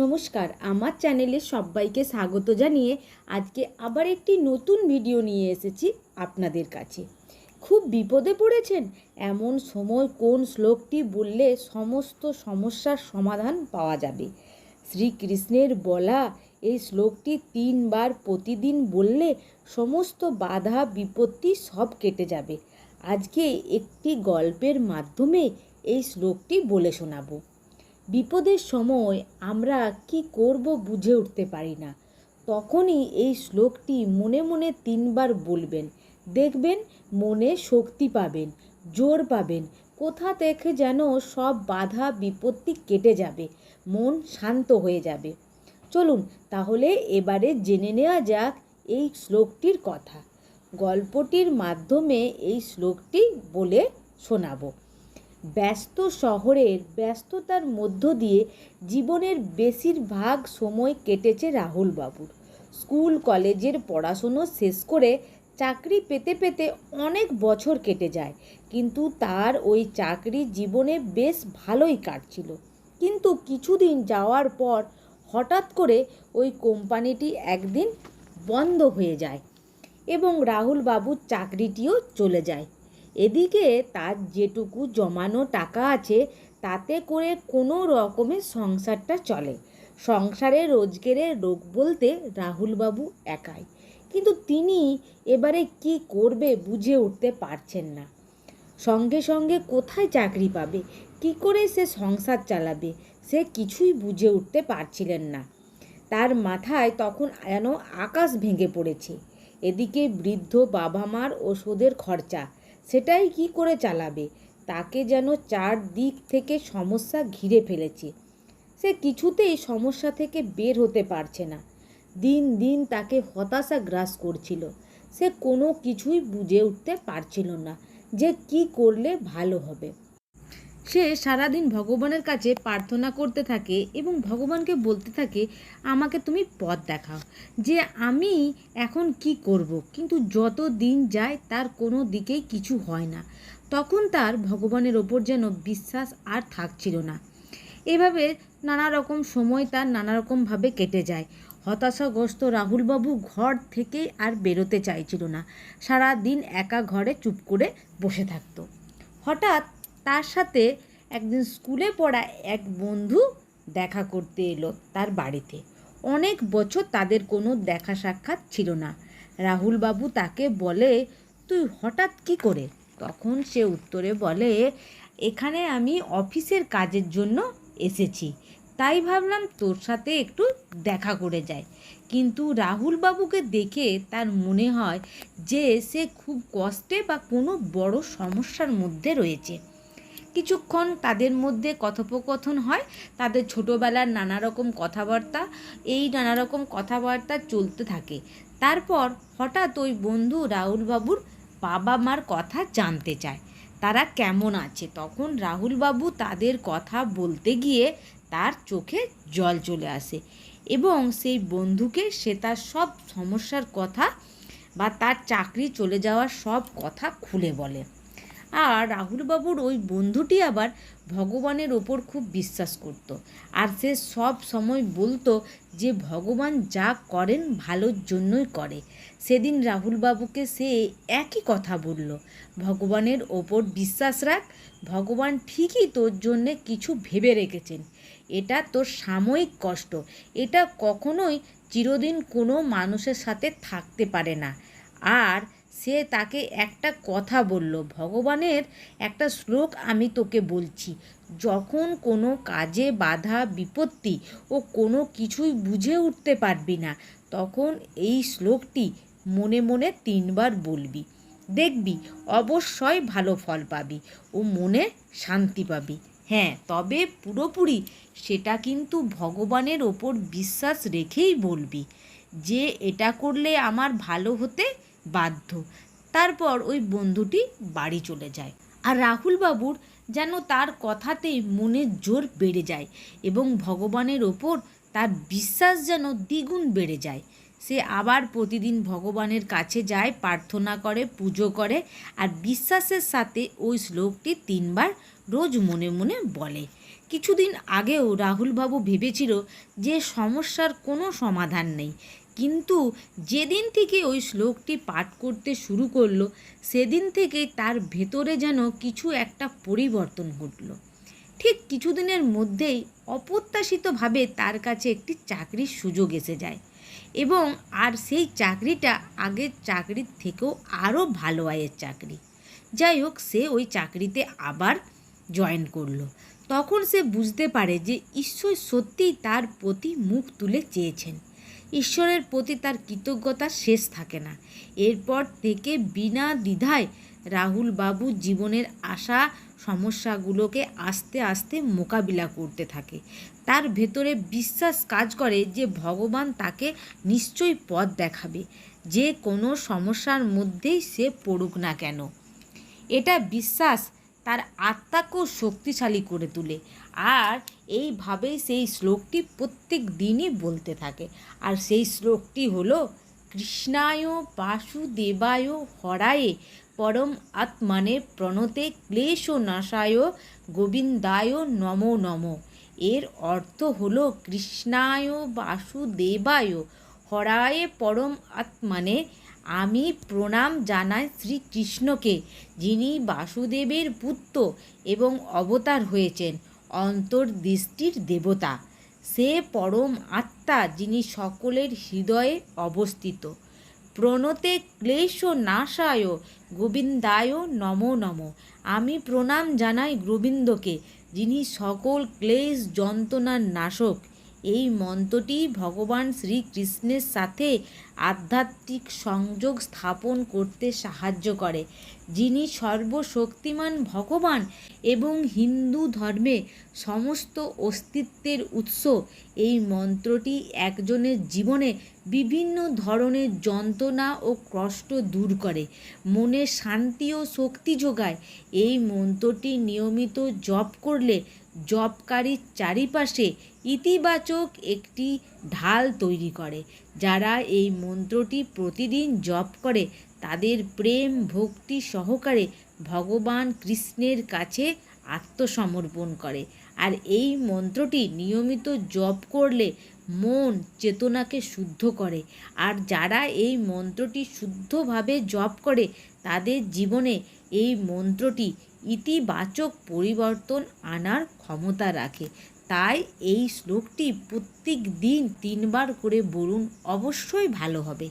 নমস্কার, আমার চ্যানেলে সবাইকে স্বাগত জানিয়ে আজকে আবার একটি নতুন ভিডিও নিয়ে এসেছি আপনাদের কাছে। খুব বিপদে পড়েছেন? এমন সময় কোন শ্লোকটি বললে সমস্ত সমস্যার সমাধান পাওয়া যাবে? শ্রীকৃষ্ণের বলা এই শ্লোকটি তিনবার প্রতিদিন বললে সমস্ত বাধা, বিপত্তি সব কেটে যাবে। আজকে একটি গল্পের মাধ্যমে এই শ্লোকটি বলে শোনাবো। বিপদের সময় আমরা কি করব বুঝে উঠতে পারি না। তখনই এই শ্লোকটি মনে মনে তিনবার বলবেন। দেখবেন মনে শক্তি পাবেন, জোর পাবেন। কোথা থেকে যেন সব বাধা, বিপত্তি কেটে যাবে, মন শান্ত হয়ে যাবে। চলুন তাহলে এবারে জেনে নেওয়া যাক এই শ্লোকটির কথা। গল্পটির মাধ্যমে এই শ্লোকটি বলে শোনাবো। ব্যস্ত শহরের ব্যস্ততার মধ্য দিয়ে জীবনের বেশিরভাগ সময় কেটেছে রাহুল বাবুর। স্কুল, কলেজের পড়াশুনো শেষ করে চাকরি পেতে পেতে অনেক বছর কেটে যায়, কিন্তু তার ওই চাকরি জীবনে বেশ ভালোই কাটছিল। কিন্তু কিছুদিন যাওয়ার পর হঠাৎ করে ওই কোম্পানিটি একদিন বন্ধ হয়ে যায় এবং রাহুল বাবুর চাকরিটিও চলে যায়। এদিকে তার যেটুকু জমানো টাকা আছে, তাতে করে কোনো রকমের সংসারটা চলে। সংসারে রোজগারের রোগ বলতে রাহুলবাবু একাই। কিন্তু তিনি এবারে কি করবে বুঝে উঠতে পারছেন না। সঙ্গে সঙ্গে কোথায় চাকরি পাবে? কি করে সে সংসার চালাবে? সে কিছুই বুঝে উঠতে পারছিলেন না। তার মাথায় তখন যেন আকাশ ভেঙে পড়েছে। এদিকে বৃদ্ধ বাবা মার ওষুধের খরচা সেটাই কি করে চালাবে? তাকে যেন চারদিক থেকে সমস্যা ঘিরে ফেলেছে। সে কিছুতেই সমস্যা থেকে বের হতে পারছে না। দিন দিন তাকে হতাশা গ্রাস করছিল। সে কোনো কিছুই বুঝে উঠতে পারছিল না যে কি করলে ভালো হবে। সে সারাদিন ভগবানের কাছে প্রার্থনা করতে থাকে এবং ভগবানকে বলতে থাকে, আমাকে তুমি পথ দেখাও যে আমি এখন কি করব। কিন্তু যত দিন যায়, তার কোনো দিকেই কিছু হয় না। তখন তার ভগবানের ওপর যেন বিশ্বাস আর থাকছিল না। এভাবে নানা রকম সময় তার নানা রকমভাবে কেটে যায়। হতাশাগ্রস্ত রাহুলবাবু ঘর থেকে আর বেরোতে চাইছিল না। সারা দিন একা ঘরে চুপ করে বসে থাকতো। হঠাৎ তার সাথে একদিন স্কুলে পড়া এক বন্ধু দেখা করতে এলো তার বাড়িতে। অনেক বছর তাদের কোনো দেখা সাক্ষাৎ ছিল না। রাহুলবাবু তাকে বলে, তুই হঠাৎ কি করে? তখন সে উত্তরে বলে, এখানে আমি অফিসের কাজের জন্য এসেছি। তাই ভাবলাম তোর সাথে একটু দেখা করে যায় কিন্তু রাহুলবাবুকে দেখে তার মনে হয় যে সে খুব কষ্টে বা কোনো বড় সমস্যার মধ্যে রয়েছে। কিছুক্ষণ তাদের মধ্যে কথোপকথন হয়, তাদের ছোটোবেলার নানা রকম কথাবার্তা, এই নানা রকম কথাবার্তা চলতে থাকে। তারপর হঠাৎ ওই বন্ধু রাহুলবাবুর বাবা মার কথা জানতে চায়, তারা কেমন আছে? তখন রাহুলবাবু তাদের কথা বলতে গিয়ে তার চোখে জল চলে আসে এবং সেই বন্ধুকে সে তার সব সমস্যার কথা বা তার চাকরি চলে যাওয়ার সব কথা খুলে বলে। আর রাহুলবাবুর ওই বন্ধুটি আবার ভগবানের ওপর খুব বিশ্বাস করত। আর সে সব সময় বলতো যে, ভগবান যা করেন ভালোর জন্যই করে। সেদিন রাহুলবাবুকে সে একই কথা বলল, ভগবানের ওপর বিশ্বাস রাখ, ভগবান ঠিকই তোর জন্যে কিছু ভেবে রেখেছেন। এটা তোর সাময়িক কষ্ট। এটা কখনোই চিরদিন কোনো মানুষের সাথে থাকতে পারে না। আর সে তাকে একটা কথা বলল, ভগবানের একটা শ্লোক আমি তোকে বলছি। যখন কোনো কাজে বাধা বিপত্তি ও কোনো কিছুই বুঝে উঠতে পারবি না, তখন এই শ্লোকটি মনে মনে তিনবার বলবি। দেখবি, অবশ্যই ভালো ফল পাবি ও মনে শান্তি পাবি। হ্যাঁ তবে পুরোপুরি সেটা কিন্তু ভগবানের ওপর বিশ্বাস রেখেই বলবি। যে এটা করলে আমার ভালো হতে বাধ্য। তারপর ওই বন্ধুটি বাড়ি চলে যায় আর রাহুল বাবুর যেন তার কথাতেই মনের জোর বেড়ে যায় এবং ভগবানের ওপর তার বিশ্বাস যেন দ্বিগুণ বেড়ে যায়। সে আবার প্রতিদিন ভগবানের কাছে যায়, প্রার্থনা করে, পুজো করে আর বিশ্বাসের সাথে ওই শ্লোকটি তিনবার রোজ মনে মনে বলে। কিছুদিন আগেও রাহুলবাবু ভেবেছিল যে সমস্যার কোনো সমাধান নেই। কিন্তু যেদিন থেকে ওই শ্লোকটি পাঠ করতে শুরু করল, সেদিন থেকে তার ভেতরে যেন কিছু একটা পরিবর্তন ঘটলো। ঠিক কিছুদিনের মধ্যেই অপ্রত্যাশিতভাবে তার কাছে একটি চাকরির সুযোগ এসে যায় এবং আর সেই চাকরিটা আগের চাকরির থেকেও আরও ভালো আয়ের চাকরি। যাই হোক, সে ওই চাকরিতে আবার জয়েন করল। তখন সে বুঝতে পারে যে ঈশ্বর সত্যিই তার প্রতি মুখ তুলে চেয়েছেন। ঈশ্বরের প্রতি তার কৃতজ্ঞতা শেষ থাকে না। এরপর থেকে বিনা দ্বিধায় রাহুল বাবু জীবনের আশা সমস্যাগুলোকে আস্তে আস্তে মোকাবিলা করতে থাকে। তার ভেতরে বিশ্বাস কাজ করে যে ভগবান তাকে নিশ্চয়ই পথ দেখাবে, যে কোনো সমস্যার মধ্যেই সে পড়ুক না কেন। এটা বিশ্বাস তার আত্মাকেও শক্তিশালী করে তোলে। আর এইভাবেই সেই শ্লোকটি প্রত্যেক দিনই বলতে থাকে। আর সেই শ্লোকটি হলো, কৃষ্ণায় বাসুদেবায় হরায়ে পরম আত্মানে প্রণতে ক্লেশ নাশায় গোবিন্দায় নমো নমো। এর অর্থ হল, কৃষ্ণায় বাসুদেবায় হরায়ে পরম আত্মানে আমি প্রণাম জানাই শ্রীকৃষ্ণকে, যিনি বাসুদেবের পুত্র এবং অবতার হয়েছেন, অন্তর্দৃষ্টির দেবতা। সে পরম আত্মা যিনি সকলের হৃদয়ে অবস্থিত। প্রণতে ক্লেশ নাশায় গোবিন্দায় নমো নমো। আমি প্রণাম জানাই গোবিন্দকে, যিনি সকল ক্লেশ যন্ত্রণার নাশক। এই মন্ত্রটি ভগবান শ্রীকৃষ্ণের সাথে আধ্যাত্মিক সংযোগ স্থাপন করতে সাহায্য করে, যিনি সর্বশক্তিমান ভগবান এবং হিন্দু ধর্মে সমস্ত অস্তিত্বের উৎস। এই মন্ত্রটি একজনের জীবনে বিভিন্ন ধরনের যন্ত্রণা ও কষ্ট দূর করে, মনে শান্তি ও শক্তি যোগায়। এই মন্ত্রটি নিয়মিত জপ করলে জপকারীর চারিপাশে ইতিবাচক একটি ঢাল তৈরি করে। যারা এই মন্ত্রটি প্রতিদিন জপ করে, তাদের প্রেম ভক্তি সহকারে ভগবান কৃষ্ণের কাছে আত্মসমর্পণ করে। আর এই মন্ত্রটি নিয়মিত জপ করলে মন চেতনাকে শুদ্ধ করে। আর যারা এই মন্ত্রটি শুদ্ধভাবে জপ করে, তাদের জীবনে এই মন্ত্রটি ইতিবাচক পরিবর্তন আনার ক্ষমতা রাখে। তাই এই শ্লোকটি প্রত্যেক দিন তিনবার করে বলুন, অবশ্যই ভালো হবে।